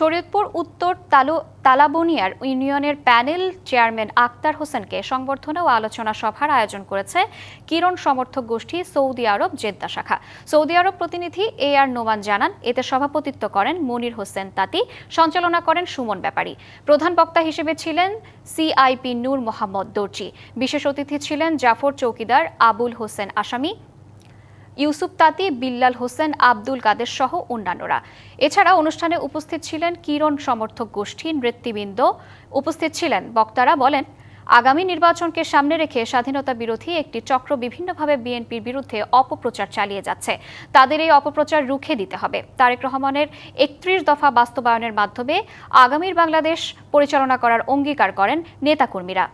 শরীয়তপুর, উত্তর তালু, তালাবনিয়ার ইউনিয়নের প্যানেল চেয়ারম্যান আক্তার হোসেনকে সংবর্ধনা ও আলোচনা সভার আয়োজন করেছে কিরণ সমর্থক গোষ্ঠী সৌদি আরব জেদ্দা শাখা। সৌদি আরব প্রতিনিধি এ আর নোমান জানান, এতে সভাপতিত্ব করেন মনির হোসেন তাঁতি, সঞ্চালনা করেন সুমন ব্যাপারী। প্রধান বক্তা হিসেবে ছিলেন সিআইপি নূর মোহাম্মদ দর্জি। বিশেষ অতিথি ছিলেন জাফর চৌকিদার আবুল হোসেন আসামি ইউসুফ তাতি, বিল্লাল হোসেন, আব্দুল কাদের সহ অন্যান্যরা। এছাড়া অনুষ্ঠানে উপস্থিত ছিলেন কিরণ সমর্থক গোষ্ঠী নৃত্যবৃন্দ। উপস্থিত ছিলেন বক্তারা বলেন, আগামী নির্বাচনকে সামনে রেখে স্বাধীনতা বিরোধী একটি চক্র বিভিন্নভাবে বিএনপির বিরুদ্ধে অপপ্রচার চালিয়ে যাচ্ছে। তাদের এই অপপ্রচার রুখে দিতে হবে। তারেক রহমানের একত্রিশ দফা বাস্তবায়নের মাধ্যমে আগামীর বাংলাদেশ পরিচালনা করার অঙ্গীকার করেন নেতাকর্মীরা।